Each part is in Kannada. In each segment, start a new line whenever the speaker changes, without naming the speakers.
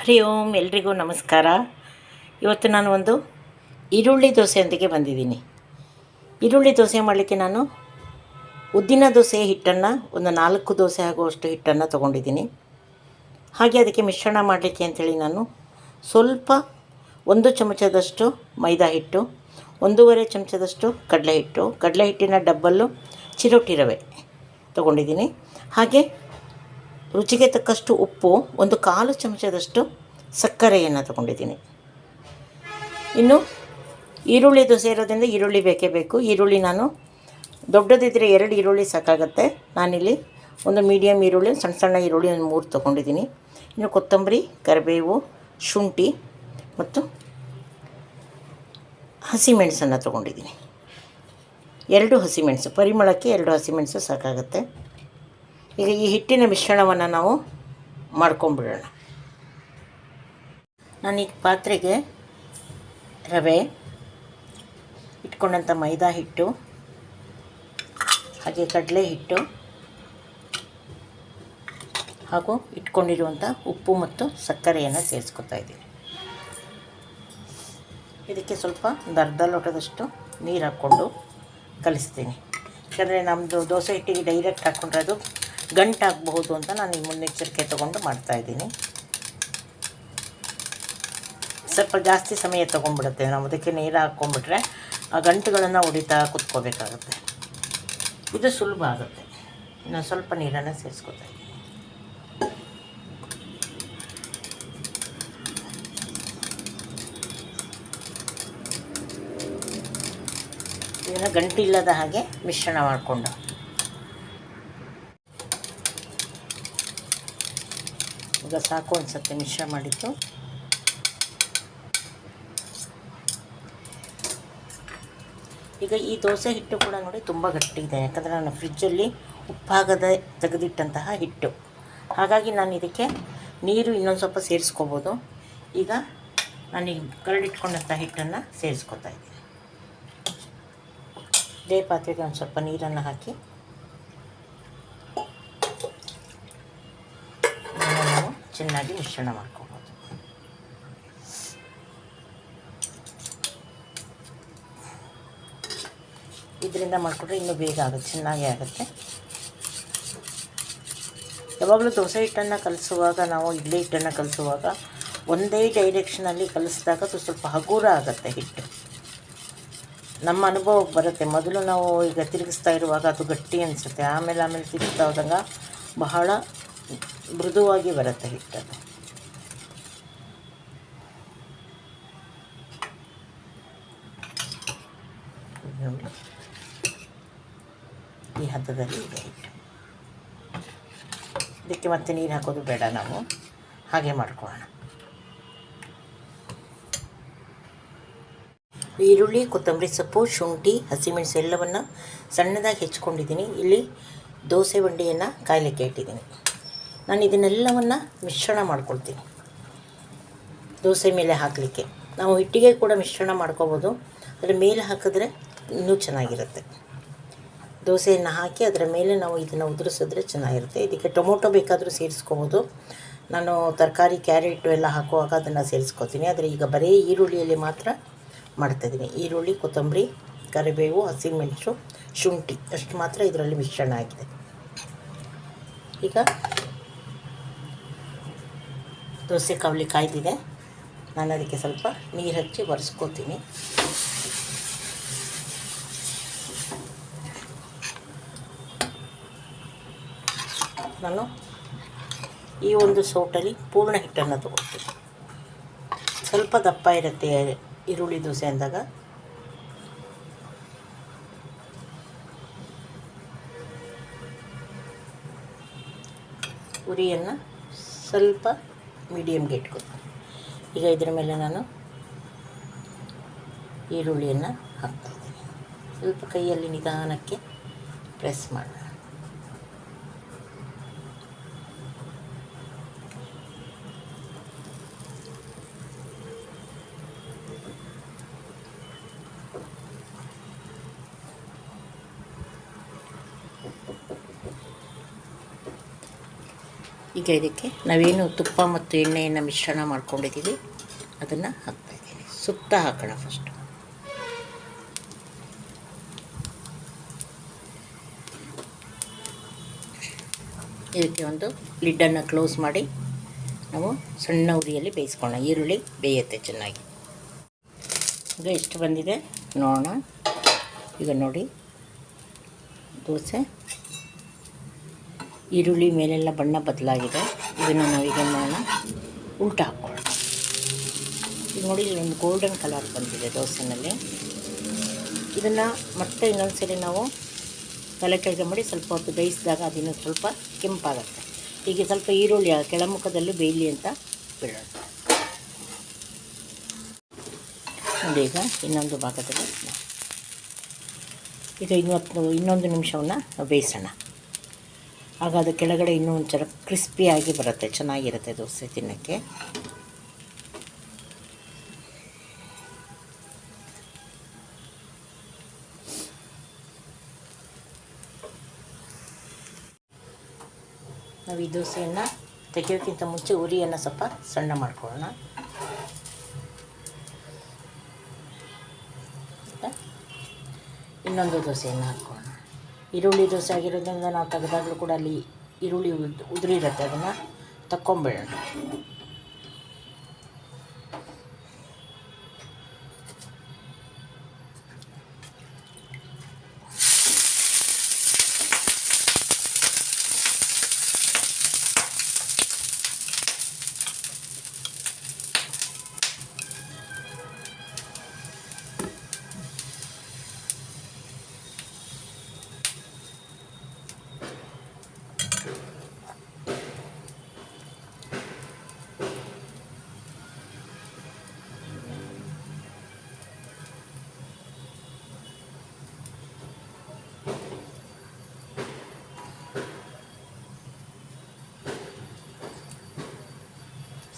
ಹರಿ ಓಂ, ಎಲ್ರಿಗೂ ನಮಸ್ಕಾರ. ಇವತ್ತು ನಾನು ಒಂದು ಈರುಳ್ಳಿ ದೋಸೆಯೊಂದಿಗೆ ಬಂದಿದ್ದೀನಿ. ಈರುಳ್ಳಿ ದೋಸೆ ಮಾಡಲಿಕ್ಕೆ ನಾನು ಉದ್ದಿನ ದೋಸೆ ಹಿಟ್ಟನ್ನು, ಒಂದು ನಾಲ್ಕು ದೋಸೆ ಆಗುವಷ್ಟು ಹಿಟ್ಟನ್ನು ತೊಗೊಂಡಿದ್ದೀನಿ. ಹಾಗೆ ಅದಕ್ಕೆ ಮಿಶ್ರಣ ಮಾಡಲಿಕ್ಕೆ ಅಂಥೇಳಿ ನಾನು ಸ್ವಲ್ಪ ಒಂದು ಚಮಚದಷ್ಟು ಮೈದಾ ಹಿಟ್ಟು, ಒಂದೂವರೆ ಚಮಚದಷ್ಟು ಕಡಲೆ ಹಿಟ್ಟು, ಕಡಲೆ ಹಿಟ್ಟಿನ ಡಬ್ಬಲ್ಲು ಚಿರೋಟಿ ರವೆ ತೊಗೊಂಡಿದ್ದೀನಿ. ಹಾಗೆ ರುಚಿಗೆ ತಕ್ಕಷ್ಟು ಉಪ್ಪು, ಒಂದು ಕಾಲು ಚಮಚದಷ್ಟು ಸಕ್ಕರೆಯನ್ನು ತಗೊಂಡಿದ್ದೀನಿ. ಇನ್ನು ಈರುಳ್ಳಿ ದೋಸೆ ಇರೋದ್ರಿಂದ ಈರುಳ್ಳಿ ಬೇಕೇ ಬೇಕು. ಈರುಳ್ಳಿ ನಾನು ದೊಡ್ಡದಿದ್ದರೆ ಎರಡು ಈರುಳ್ಳಿ ಸಾಕಾಗುತ್ತೆ. ನಾನಿಲ್ಲಿ ಒಂದು ಮೀಡಿಯಮ್ ಈರುಳ್ಳಿ, ಸಣ್ಣ ಸಣ್ಣ ಈರುಳ್ಳಿ ಒಂದು ಮೂರು ತೊಗೊಂಡಿದ್ದೀನಿ. ಇನ್ನು ಕೊತ್ತಂಬರಿ, ಕರಿಬೇವು, ಶುಂಠಿ ಮತ್ತು ಹಸಿಮೆಣಸನ್ನು ತೊಗೊಂಡಿದ್ದೀನಿ. ಎರಡು ಹಸಿಮೆಣಸು, ಪರಿಮಳಕ್ಕೆ ಎರಡು ಹಸಿಮೆಣಸು ಸಾಕಾಗುತ್ತೆ. ಈಗ ಈ ಹಿಟ್ಟಿನ ಮಿಶ್ರಣವನ್ನು ನಾವು ಮಾಡ್ಕೊಂಬಿಡೋಣ. ನಾನೀಗ ಪಾತ್ರೆಗೆ ರವೆ ಇಟ್ಕೊಂಡಂಥ ಮೈದಾ ಹಿಟ್ಟು, ಹಾಗೆ ಕಡಲೆ ಹಿಟ್ಟು, ಹಾಗೂ ಇಟ್ಕೊಂಡಿರುವಂಥ ಉಪ್ಪು ಮತ್ತು ಸಕ್ಕರೆಯನ್ನು ಸೇರಿಸ್ಕೊತಾ ಇದ್ದೀನಿ. ಇದಕ್ಕೆ ಸ್ವಲ್ಪ ಒಂದು ಅರ್ಧ ಲೋಟದಷ್ಟು ನೀರು ಹಾಕ್ಕೊಂಡು ಕಲಿಸ್ತೀನಿ. ಯಾಕಂದರೆ ನಮ್ಮದು ದೋಸೆ ಹಿಟ್ಟಿಗೆ ಡೈರೆಕ್ಟ್ ಹಾಕ್ಕೊಂಡ್ರೆ ಅದು ಗಂಟಾಗಬಹುದು ಅಂತ ನಾನು ಈ ಮುನ್ನೆಚ್ಚರಿಕೆ ತೊಗೊಂಡು ಮಾಡ್ತಾಯಿದ್ದೀನಿ ಸ್ವಲ್ಪ ಜಾಸ್ತಿ ಸಮಯ ತೊಗೊಂಡ್ಬಿಡುತ್ತೆ. ನಾವು ಅದಕ್ಕೆ ನೀರು ಹಾಕ್ಕೊಂಡ್ಬಿಟ್ರೆ ಆ ಗಂಟುಗಳನ್ನು ಹೊಡಿತಾ ಕುತ್ಕೋಬೇಕಾಗುತ್ತೆ. ಇದು ಸುಲಭ ಆಗುತ್ತೆ. ಇನ್ನು ಸ್ವಲ್ಪ ನೀರನ್ನು ಸೇರಿಸ್ಕೊತಾ ಇದನ್ನು ಗಂಟಿಲ್ಲದ ಹಾಗೆ ಮಿಶ್ರಣ ಮಾಡಿಕೊಂಡು. ಈಗ ಸಾಕು ಅನಿಸುತ್ತೆ ಮಿಶ್ರಣ ಮಾಡಿದ್ದು. ಈಗ ಈ ದೋಸೆ ಹಿಟ್ಟು ಕೂಡ ನೋಡಿ ತುಂಬ ಗಟ್ಟಿ ಇದೆ ಯಾಕಂದರೆ ನಾನು ಫ್ರಿಜ್ಜಲ್ಲಿ ಉಪ್ಪಾಗದ ತೆಗೆದಿಟ್ಟಂತಹ ಹಿಟ್ಟು. ಹಾಗಾಗಿ ನಾನು ಇದಕ್ಕೆ ನೀರು ಇನ್ನೊಂದು ಸ್ವಲ್ಪ ಸೇರಿಸ್ಕೋಬೋದು. ಈಗ ನಾನು ಕರಡಿಟ್ಕೊಂಡಂಥ ಹಿಟ್ಟನ್ನು ಸೇರಿಸ್ಕೊತಾ ಇದ್ದೀನಿ. ಇದೇ ಪಾತ್ರೆಗೆ ಒಂದು ಸ್ವಲ್ಪ ನೀರನ್ನು ಹಾಕಿ. ನಾವು ಚೆನ್ನಾಗಿ ಮಿಶ್ರಣ ಮಾಡ್ಕೋಬೋದು. ಇದರಿಂದ ಮಾಡಿಕೊಟ್ರೆ ಇನ್ನೂ ಬೇಗ ಆಗುತ್ತೆ, ಚೆನ್ನಾಗಿ ಆಗುತ್ತೆ. ಯಾವಾಗಲೂ ದೋಸೆ ಹಿಟ್ಟನ್ನು ಕಲಿಸುವಾಗ, ನಾವು ಇಡ್ಲಿ ಹಿಟ್ಟನ್ನು ಕಲಿಸುವಾಗ ಒಂದೇ ಡೈರೆಕ್ಷನಲ್ಲಿ ಕಲಿಸಿದಾಗ ಅದು ಸ್ವಲ್ಪ ಹಗುರ ಆಗುತ್ತೆ ಹಿಟ್ಟು. ನಮ್ಮ ಅನುಭವಕ್ಕೆ ಬರುತ್ತೆ. ಮೊದಲು ನಾವು ಈಗ ತಿರುಗಿಸ್ತಾ ಇರುವಾಗ ಅದು ಗಟ್ಟಿ ಅನಿಸುತ್ತೆ. ಆಮೇಲೆ ಆಮೇಲೆ ತಿರುಗಿಸ್ತಾ ಹೋದಾಗ ಬಹಳ ಮೃದುವಾಗಿ ಬರುತ್ತೆ ಹಿಟ್ಟದು. ನೋಡಿ. ಈ ಇದೆ ಇದಕ್ಕೆ ಮತ್ತೆ ನೀರು ಹಾಕೋದು ಬೇಡ ನಾವು. ಹಾಗೆ ಮಾಡ್ಕೊಳ್ಳೋಣ. ಈರುಳ್ಳಿ, ಕೊತ್ತಂಬರಿ ಸೊಪ್ಪು, ಶುಂಠಿ, ಹಸಿಮೆಣಸು ಎಲ್ಲವನ್ನು ಸಣ್ಣದಾಗಿ ಹೆಚ್ಕೊಂಡಿದ್ದೀನಿ. ಇಲ್ಲಿ ದೋಸೆ ಬಂಡಿಯನ್ನು ಕಾಯಲಿಕ್ಕೆ ಇಟ್ಟಿದ್ದೀನಿ. ನಾನು ಇದನ್ನೆಲ್ಲವನ್ನು ಮಿಶ್ರಣ ಮಾಡ್ಕೊಳ್ತೀನಿ. ದೋಸೆ ಮೇಲೆ ಹಾಕಲಿಕ್ಕೆ. ನಾವು ಹಿಟ್ಟಿಗೆ ಕೂಡ ಮಿಶ್ರಣ ಮಾಡ್ಕೋಬೋದು. ಅದರ ಮೇಲೆ ಹಾಕಿದ್ರೆ ಇನ್ನೂ ಚೆನ್ನಾಗಿರುತ್ತೆ. ದೋಸೆಯನ್ನು ಹಾಕಿ ಅದರ ಮೇಲೆ ನಾವು ಇದನ್ನು ಉದುರಿಸಿದ್ರೆ ಚೆನ್ನಾಗಿರುತ್ತೆ. ಇದಕ್ಕೆ ಟೊಮೊಟೊ ಬೇಕಾದರೂ ಸೇರಿಸ್ಕೋಬೋದು. ನಾನು ತರಕಾರಿ, ಕ್ಯಾರೆಟು ಎಲ್ಲ ಹಾಕುವಾಗ ಅದನ್ನು ಸೇರಿಸ್ಕೋತೀನಿ. ಆದರೆ ಈಗ ಬರೀ ಈರುಳ್ಳಿಯಲ್ಲಿ ಮಾತ್ರ ಮಾಡ್ತಾಯಿದ್ದೀನಿ ಈರುಳ್ಳಿ, ಕೊತ್ತಂಬರಿ, ಕರಿಬೇವು, ಹಸಿಮೆಣಸು, ಶುಂಠಿ, ಅಷ್ಟು ಮಾತ್ರ ಇದರಲ್ಲಿ ಮಿಶ್ರಣ ಆಗಿದೆ. ಈಗ ದೋಸೆ ಕಾವಲಿ ಕಾಯ್ದಿದೆ. ನಾನು ಅದಕ್ಕೆ ಸ್ವಲ್ಪ ನೀರು ಹಚ್ಚಿ ಒರೆಸ್ಕೋತೀನಿ. ನಾನು ಈ ಒಂದು ಸೌಟಲ್ಲಿ ಪೂರ್ಣ ಹಿಟ್ಟನ್ನು ತಗೊಳ್ತೀನಿ. ಸ್ವಲ್ಪ ದಪ್ಪ ಇರುತ್ತೆ ಈರುಳ್ಳಿ ದೋಸೆ ಅಂದಾಗ. ಉರಿಯನ್ನು ಸ್ವಲ್ಪ ಮೀಡಿಯಮ್ಗೆ ಇಟ್ಕೊತೀನಿ ಈಗ ಇದರ ಮೇಲೆ ನಾನು ಈರುಳ್ಳಿಯನ್ನು ಹಾಕ್ತಾಯಿದ್ದೀನಿ ಸ್ವಲ್ಪ ಕೈಯಲ್ಲಿ ನಿಧಾನಕ್ಕೆ ಪ್ರೆಸ್ ಮಾಡೋಣ ಈಗ ಇದಕ್ಕೆ ನಾವೇನು ತುಪ್ಪ ಮತ್ತು ಎಣ್ಣೆಯನ್ನು ಮಿಶ್ರಣ ಮಾಡ್ಕೊಂಡಿದ್ದೀವಿ. ಅದನ್ನು ಹಾಕ್ತಾಯಿದ್ದೀನಿ ಸುತ್ತ ಹಾಕೋಣ ಫಸ್ಟು ಇದಕ್ಕೆ ಒಂದು ಲಿಡ್ಡನ್ನು ಕ್ಲೋಸ್ ಮಾಡಿ ನಾವು ಸಣ್ಣ ಉರಿಯಲ್ಲಿ ಬೇಯಿಸ್ಕೊಳ್ಳೋಣ. ಈರುಳ್ಳಿ ಬೇಯುತ್ತೆ ಚೆನ್ನಾಗಿ. ಈಗ ಎಷ್ಟು ಬಂದಿದೆ? ನೋಡೋಣ. ಈಗ ನೋಡಿ. ದೋಸೆ. ಈರುಳ್ಳಿ ಮೇಲೆಲ್ಲ ಬಣ್ಣ ಬದಲಾಗಿದೆ. ಇದನ್ನು ನಾವೀಗ ಮಾಡೋಣ. ಉಲ್ಟ ಹಾಕ್ಕೊಳ್ಳೋಣ. ಈಗ ನೋಡಿ ಒಂದು ಗೋಲ್ಡನ್ ಕಲರ್ ಬಂದಿದೆ ದೋಸೆನಲ್ಲಿ. ಇದನ್ನು ಮತ್ತೆ ಇನ್ನೊಂದು ಸರಿ ನಾವು ತಲೆ ಕೆಳಗೆ ಮಾಡಿ ಸ್ವಲ್ಪ ಹೊತ್ತು ಬೇಯಿಸಿದಾಗ ಅದಿನ್ನೂ ಸ್ವಲ್ಪ ಕೆಂಪಾಗುತ್ತೆ. ಹೀಗೆ ಸ್ವಲ್ಪ ಈರುಳ್ಳಿ ಕೆಳಮುಖದಲ್ಲೂ ಬೇಯಲಿ ಅಂತ ಬಿಡೋಣ. ನೋಡಿ ಈಗ ಇನ್ನೊಂದು ಭಾಗದಲ್ಲಿ ಈಗ ಇನ್ನೊತ್ತು ಇನ್ನೊಂದು ನಿಮಿಷವನ್ನು ಬೇಯಿಸೋಣ. ಆಗ ಅದು ಕೆಳಗಡೆ ಇನ್ನೂ ಒಂಥರ ಕ್ರಿಸ್ಪಿಯಾಗಿ ಬರುತ್ತೆ, ಚೆನ್ನಾಗಿರುತ್ತೆ ದೋಸೆ ತಿನ್ನೋಕ್ಕೆ. ನಾವು ಈ ದೋಸೆಯನ್ನು ತೆಗೆಯೋಕ್ಕಿಂತ ಮುಂಚೆ ಉರಿಯನ್ನು ಸ್ವಲ್ಪ ಸಣ್ಣ ಮಾಡ್ಕೊಳ್ಳೋಣ. ಇನ್ನೊಂದು ದೋಸೆಯನ್ನು ಹಾಕ್ಕೊಳ್ಳೋಣ. ಈರುಳ್ಳಿ ದೋಸೆ ಆಗಿರೋದ್ರಿಂದ ನಾವು ತೆಗೆದಾಗಲೂ ಕೂಡ ಅಲ್ಲಿ ಈರುಳ್ಳಿ ಉದ್ ಉದುರಿರುತ್ತೆ. ಅದನ್ನು ತಕ್ಕೊಂಬಿಡೋಣ.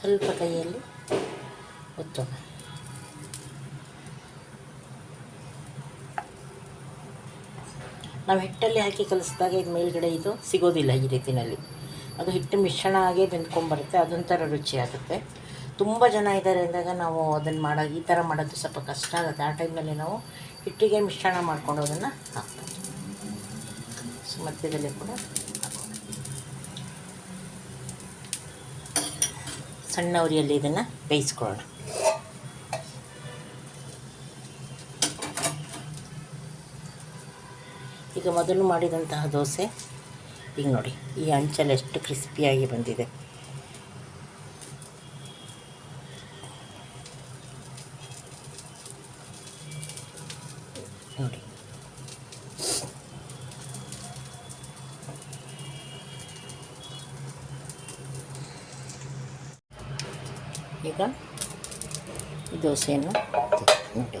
ಸ್ವಲ್ಪ ಕೈಯಲ್ಲಿ ಒತ್ತೋಣ ನಾವು ಹಿಟ್ಟಲ್ಲಿ ಹಾಕಿ ಕಲಿಸಿದಾಗ ಇದು ಮೇಲ್ಗಡೆ ಇದು ಸಿಗೋದಿಲ್ಲ ಈ ರೀತಿಯಲ್ಲಿ. ಅದು ಹಿಟ್ಟು ಮಿಶ್ರಣ ಆಗೇ ಬೆಂದ್ಕೊಂಡ್ಬರುತ್ತೆ, ಅದೊಂಥರ ರುಚಿ ಆಗುತ್ತೆ. ತುಂಬ ಜನ ಇದ್ದಾರೆ ಅಂದಾಗ ನಾವು ಅದನ್ನು ಮಾಡೋ, ಈ ಥರ ಮಾಡೋದು ಸ್ವಲ್ಪ ಕಷ್ಟ ಆಗುತ್ತೆ. ಆ ಟೈಮಲ್ಲಿ ನಾವು ಹಿಟ್ಟಿಗೆ ಮಿಶ್ರಣ ಮಾಡ್ಕೊಂಡು ಅದನ್ನು ಹಾಕ್ತೀವಿ ಸೊ ಮಧ್ಯದಲ್ಲಿ ಕೂಡ ಸಣ್ಣ ಉರಿಯಲ್ಲಿ ಇದನ್ನು ಬೇಯಿಸ್ಕೊಳ್ಳೋಣ. ಈಗ ಮೊದಲು ಮಾಡಿದಂತಹ ದೋಸೆ, ಈಗ ನೋಡಿ, ಈ ಅಂಚಲ್ಲಿ ಎಷ್ಟು ಕ್ರಿಸ್ಪಿಯಾಗಿ ಬಂದಿದೆ. ಈಗ ಈ ದೋಸೆಯನ್ನು ನೋಡಿ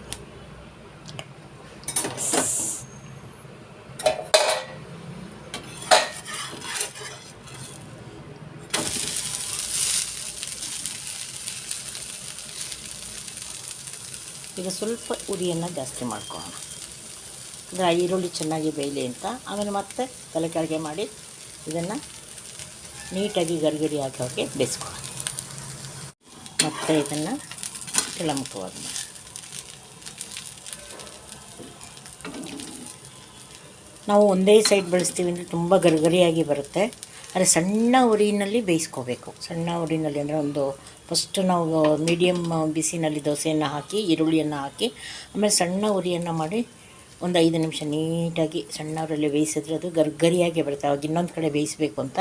ಈಗ ಸ್ವಲ್ಪ ಉರಿಯನ್ನು ಜಾಸ್ತಿ ಮಾಡ್ಕೊಳ್ಳೋಣ. ಅಂದರೆ ಆ ಈರುಳ್ಳಿ ಚೆನ್ನಾಗಿ ಬೇಯಲಿ ಅಂತ. ಆಮೇಲೆ ಮತ್ತೆ ತಲೆ ಕೆಳಗೆ ಮಾಡಿ ಇದನ್ನು ನೀಟಾಗಿ ಗರಿಗರಿ ಹಾಕೋಕ್ಕೆ ಬೇಯಿಸ್ಕೊಳ್ಳೋಣ. ಮತ್ತು ಇದನ್ನು ಕೆಳಮುಖವಾಗಿ ನಾವು ಒಂದೇ ಸೈಡ್ ಬಳಸ್ತೀವಿ ಅಂದರೆ ತುಂಬ ಗರಿಗರಿಯಾಗಿ ಬರುತ್ತೆ. ಆದರೆ ಸಣ್ಣ ಉರಿನಲ್ಲಿ ಬೇಯಿಸ್ಕೋಬೇಕು. ಸಣ್ಣ ಉರಿನಲ್ಲಿ ಅಂದರೆ ಒಂದು ಫಸ್ಟು ನಾವು ಮೀಡಿಯಮ್ ಬಿಸಿನಲ್ಲಿ ದೋಸೆಯನ್ನು ಹಾಕಿ, ಈರುಳ್ಳಿಯನ್ನು ಹಾಕಿ, ಆಮೇಲೆ ಸಣ್ಣ ಉರಿಯನ್ನು ಮಾಡಿ ಒಂದು ಐದು ನಿಮಿಷ ನೀಟಾಗಿ ಸಣ್ಣ ಉರಲ್ಲಿ ಬೇಯಿಸಿದ್ರೆ ಅದು ಗರ್ಗರಿಯಾಗಿ ಬರುತ್ತೆ. ಅವಾಗ ಇನ್ನೊಂದು ಕಡೆ ಬೇಯಿಸಬೇಕು ಅಂತ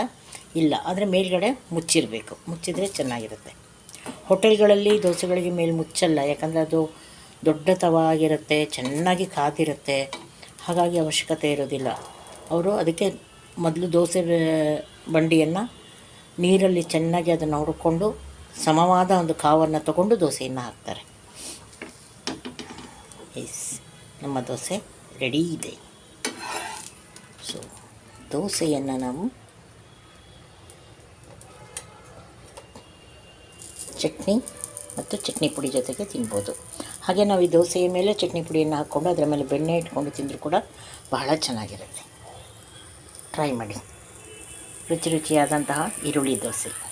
ಇಲ್ಲ. ಆದರೆ ಮೇಲ್ಗಡೆ ಮುಚ್ಚಿರಬೇಕು. ಮುಚ್ಚಿದರೆ ಚೆನ್ನಾಗಿರುತ್ತೆ. ಹೋಟೆಲ್ಗಳಲ್ಲಿ ದೋಸೆಗಳಿಗೆ ಮೇಲೆ ಮುಚ್ಚಲ್ಲ, ಯಾಕಂದರೆ ಅದು ದೊಡ್ಡ ತವ ಆಗಿರುತ್ತೆ ಚೆನ್ನಾಗಿ ಕಾದಿರುತ್ತೆ, ಹಾಗಾಗಿ ಅವಶ್ಯಕತೆ ಇರೋದಿಲ್ಲ. ಅವರು ಅದಕ್ಕೆ ಮೊದಲು ದೋಸೆ ಬಂಡಿಯನ್ನು ನೀರಲ್ಲಿ ಚೆನ್ನಾಗಿ ಅದನ್ನು ಹುಡ್ಕೊಂಡು ಸಮವಾದ ಒಂದು ಕಾವನ್ನು ತಗೊಂಡು ದೋಸೆಯನ್ನು ಹಾಕ್ತಾರೆ. ಎಸ್, ನಮ್ಮ ದೋಸೆ ರೆಡಿ ಇದೆ. ಸೊ ದೋಸೆಯನ್ನು ನಾವು ಚಟ್ನಿ ಮತ್ತು ಚಟ್ನಿ ಪುಡಿ ಜೊತೆಗೆ ತಿನ್ಬೋದು. ಹಾಗೆ ನಾವು ಈ ದೋಸೆಯ ಮೇಲೆ ಚಟ್ನಿ ಪುಡಿಯನ್ನು ಹಾಕ್ಕೊಂಡು ಅದರ ಮೇಲೆ ಬೆಣ್ಣೆ ಇಟ್ಕೊಂಡು ತಿಂದರೂ ಕೂಡ ಬಹಳ ಚೆನ್ನಾಗಿರುತ್ತೆ. ಟ್ರೈ ಮಾಡಿ. ರುಚಿ ರುಚಿಯಾದಂತಹ ಈರುಳ್ಳಿ ದೋಸೆ.